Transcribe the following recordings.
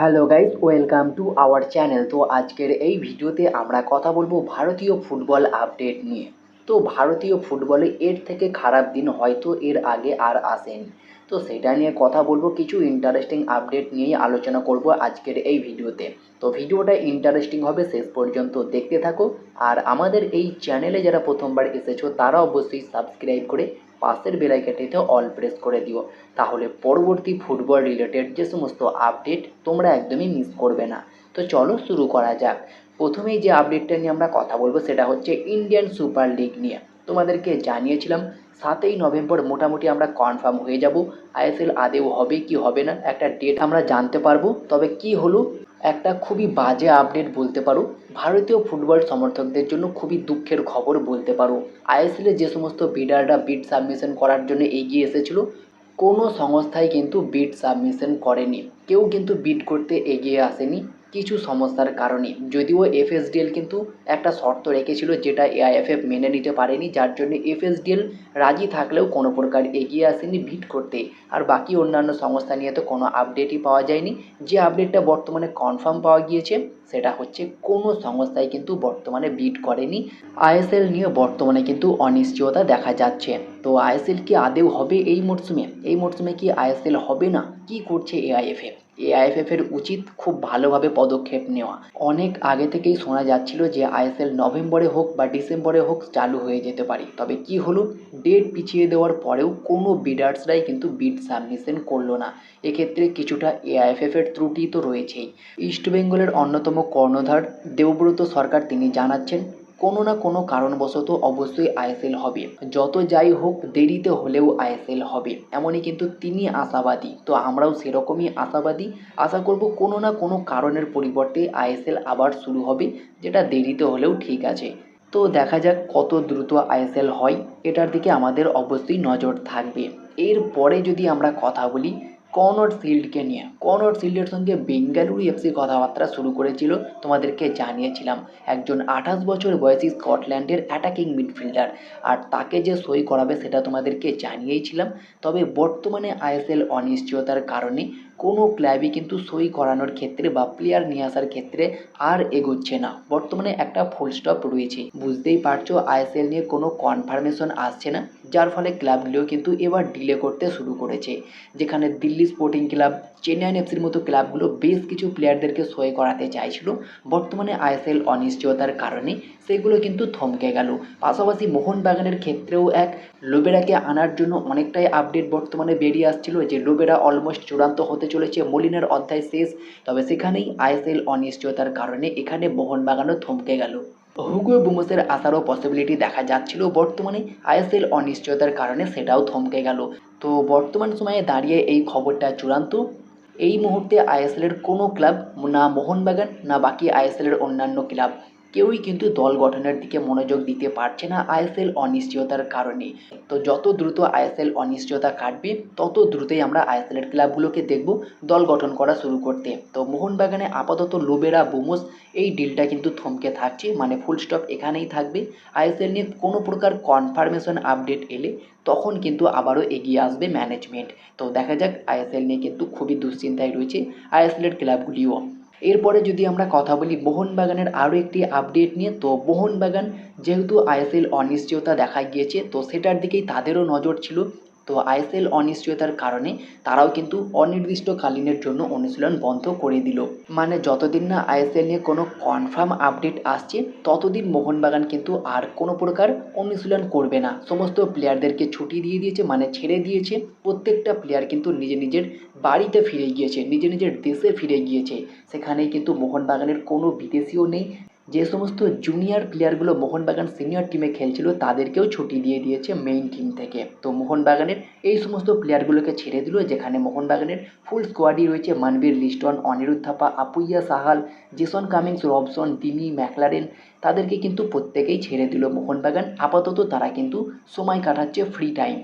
Hello guys welcome to our channel. তো আজকের এই ভিডিওতে আমরা কথা বলব ভারতীয় ফুটবল আপডেট নিয়ে। তো ভারতীয় ফুটবলে এর থেকে খারাপ দিন হয়তো এর আগে আর আসেনি। তো সেটা নিয়ে কথা বলব, কিছু ইন্টারেস্টিং আপডেট নিয়েই আলোচনা করব আজকের এই ভিডিওতে। তো ভিডিওটা ইন্টারেস্টিং হবে, শেষ পর্যন্ত দেখতে থাকো। আর আমাদের এই চ্যানেলে যারা প্রথমবার এসেছ, তারা অবশ্যই সাবস্ক্রাইব করে পাশের বেলাইকাটিতে অল প্রেস করে দিও। তাহলে পরবর্তী ফুটবল রিলেটেড যে সমস্ত আপডেট তোমরা একদমই মিস করবে না। তো চলো শুরু করা যাক। প্রথমেই যে আপডেটটা নিয়ে আমরা কথা বলব সেটা হচ্ছে ইন্ডিয়ান সুপার লিগ নিয়ে। তোমাদেরকে জানিয়েছিলাম, সাতই নভেম্বর মোটামুটি আমরা কনফার্ম হয়ে যাব। আইএসএল আদেও হবে কি হবে না, একটা ডেট আমরা জানতে পারব। তবে কি হলো? একটা খুবই বাজে আপডেট বলতে পারো। ভারতীয় ফুটবল সমর্থকদের জন্য খুবই দুঃখের খবর বলতে পারো। আইএসএলে যে সমস্ত বিডাররা বিড সাবমিশন করার জন্য এগিয়ে এসেছিল, কোনো সংস্থাই কিন্তু বিড সাবমিশন করেনি। কেউ কিন্তু বিড করতে এগিয়ে আসেনি। কিছু সমস্যার কারণে। যদিও এফএসডিএল কিন্তু একটা শর্ত রেখেছিল যেটা এআইএফএফ মেনে নিতে পারেনি, যার জন্য এফএসডিএল রাজি থাকলেও কোনো প্রকার এগিয়ে আসেনি বিড করতে। আর বাকি অন্যান্য সংস্থা নিয়ে তো কোনো আপডেটই পাওয়া যায়নি। যে আপডেটটা বর্তমানে কনফার্ম পাওয়া গিয়েছে, সেটা হচ্ছে কোনো সংস্থাই কিন্তু বর্তমানে বিড করেনি। আইএসএল নিয়ে বর্তমানে কিন্তু অনিশ্চয়তা দেখা যাচ্ছে। তো আইএসএল কি আদেও হবে এই মরশুমে এই মরশুমে কি আইএসএল হবে না? কি করছে এআইএফএফ? এআইএফএফ এর উচিত খুব ভালোভাবে পদক্ষেপ নেওয়া। অনেক আগে থেকেই শোনা যাচ্ছিল যে আইএসএল নভেম্বরে হোক বা ডিসেম্বরে হোক চালু হয়ে যেতে পারে। তবে কি হলো? ডেট পিছিয়ে দেওয়ার পরেও কোনো বিডার্সরাই কিন্তু বিড সাবমিশন করল না। এক্ষেত্রে কিছুটা এআইএফএফ এর ত্রুটি তো রয়েছেই। ইস্টবেঙ্গলের অন্যতম কর্ণধার দেবব্রত সরকার তিনি জানাচ্ছেন কোনো না কোনো কারণবশত অবশ্যই আইএসএল হবে। যত যাই হোক, দেরিতে হলেও আইএসএল হবে। এমনই কিন্তু তিনি আশাবাদী। তো আমরাও সেরকমই আশাবাদী। আশা করব কোনো না কোনো কারণের পরিবর্তে আইএসএল আবার শুরু হবে, যেটা দেরিতে হলেও ঠিক আছে। তো দেখা যাক কত দ্রুত আইএসএল হয়, এটার দিকে আমাদের অবশ্যই নজর থাকবে। এরপরে যদি আমরা কথা বলি কনর শিল্ডকে নিয়ে। কনট শিল্ডের সঙ্গে বেঙ্গালুরু এফসি কথাবার্তা শুরু করেছিল, তোমাদেরকে জানিয়েছিলাম। একজন আঠাশ বছর বয়সী স্কটল্যান্ডের অ্যাটাকিং মিডফিল্ডার। আর তাকে যে সই করাবে সেটা তোমাদেরকে জানিয়েছিলাম। তবে বর্তমানে আইএসএল অনিশ্চয়তার কারণে কোনো ক্লাবই কিন্তু সই করানোর ক্ষেত্রে বা প্লেয়ার নিয়ে আসার ক্ষেত্রে আর এগোচ্ছে না। বর্তমানে একটা ফুল স্টপ রয়েছে। বুঝতেই পারছ, আইএসএল নিয়ে কোনো কনফার্মেশন আসছে না। যার ফলে ক্লাবগুলিও কিন্তু এবার ডিলে করতে শুরু করেছে। যেখানে দিল্লি স্পোর্টিং ক্লাব চেন্নাইন এফসির মতো ক্লাবগুলো বেশ কিছু প্লেয়ারদেরকে সই করাতে চাইছিল। বর্তমানে আইএসএল অনিশ্চয়তার কারণে সেগুলো কিন্তু থমকে গেল। পাশাপাশি মোহনবাগানের ক্ষেত্রেও এক লোবেরাকে আনার জন্য অনেকটাই আপডেট বর্তমানে বেরিয়ে আসছিল, যে লোবেরা অলমোস্ট চূড়ান্ত হতে চলেছে মলিনের অধ্যায় শেষ। তবে সেখানেই আইএসএল অনিশ্চয়তার কারণে এখানে মোহনবাগানও থমকে গেল। হুগো বুমসের আসারও পসিবিলিটি দেখা যাচ্ছিল, বর্তমানে আইএসএল অনিশ্চয়তার কারণে সেটাও থমকে গেল। তো বর্তমান সময়ে দাঁড়িয়ে এই খবরটা চূড়ান্ত? এই মুহূর্তে আইএসএলের কোনো ক্লাব, না মোহনবাগান, না বাকি আইএসএলের অন্যান্য ক্লাব। কেউই কিন্তু দল গঠনের দিকে মনোযোগ দিতে পারছে না আইএসএল অনিশ্চয়তার কারণে। তো যত দ্রুত আইএসএল অনিশ্চয়তা কাটবে, তত দ্রুতই আমরা আইএসএলের ক্লাবগুলোকে দেখব দল গঠন করা শুরু করতে। তো মোহনবাগানে আপাতত লোবেরা বুমোস, এই ডিলটা কিন্তু থমকে থাকছে। মানে ফুল স্টপ এখানেই থাকবে। আইএসএল নিয়ে কোনো প্রকার কনফার্মেশন আপডেট এলে তখন কিন্তু আবারও এগিয়ে আসবে ম্যানেজমেন্ট তো দেখা যাক আইএসএল নিয়ে কিন্তু খুবই দুশ্চিন্তায় রয়েছে আইএসএলের ক্লাবগুলিও। এরপরে যদি আমরা কথা বলি মোহনবাগানের আরও একটি আপডেট নিয়ে, তো মোহনবাগান যেহেতু আইএসএল অনিশ্চয়তা দেখা গিয়েছে, তো সেটার দিকেই তাদেরও নজর ছিল। তো আইএসএল অনিশ্চয়তার কারণে তারাও কিন্তু অনির্দিষ্টকালীনের জন্য অনুশীলন বন্ধ করে দিল। মানে যতদিন না আইএসএল নিয়ে কোনো কনফার্ম আপডেট আসছে, ততদিন মোহনবাগান কিন্তু আর কোনো প্রকার অনুশীলন করবে না। সমস্ত প্লেয়ারদেরকে ছুটি দিয়ে দিয়েছে মানে ছেড়ে দিয়েছে। প্রত্যেকটা প্লেয়ার কিন্তু নিজের নিজের বাড়িতে ফিরে গিয়েছে নিজের নিজের দেশে ফিরে গিয়েছে। সেখানেই কিন্তু মোহনবাগানের কোনো বিদেশিও নেই যে সমস্ত জুনিয়র প্লেয়ারগুলো মোহনবাগান সিনিয়র টিমে খেলছিল, তাদেরকেও ছুটি দিয়ে দিয়েছে মেইন টিম থেকে। তো মোহনবাগানের এই সমস্ত প্লেয়ারগুলোকে ছেড়ে দিল, যেখানে মোহনবাগানের ফুল স্কোয়াডই রয়েছে Manvir, Liston, Anirudh Thapa, Apuia Sahal, Jason Cummings, Robson Dimi McLaren, তাদেরকে কিন্তু প্রত্যেকেই ছেড়ে দিল মোহনবাগান। আপাতত তারা কিন্তু সময় কাটাচ্ছে ফ্রি টাইম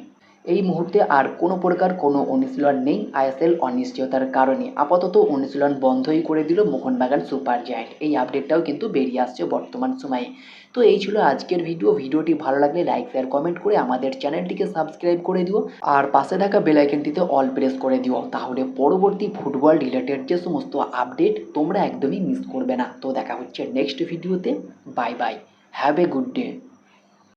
এই মুহূর্তে আর কোনো প্রকার কোনো অনুশীলন নেই আইএসএল অনিশ্চয়তার কারণে। আপাতত অনুশীলন বন্ধই করে দিল মোহনবাগান সুপার জায়ান্ট। এই আপডেটটাও কিন্তু বেরিয়ে আসছে বর্তমান সময়ে। তো এই ছিল আজকের ভিডিও। ভিডিওটি ভালো লাগলে লাইক, শেয়ার, কমেন্ট করে আমাদের চ্যানেলটিকে সাবস্ক্রাইব করে দিও। আর পাশে থাকা বেল আইকনটিতে অল প্রেস করে দিও। তাহলে পরবর্তী ফুটবল রিলেটেড যে সমস্ত আপডেট তোমরা একদমই মিস করবে না। তো দেখা হচ্ছে নেক্সট ভিডিওতে। Bye bye. Have a good day.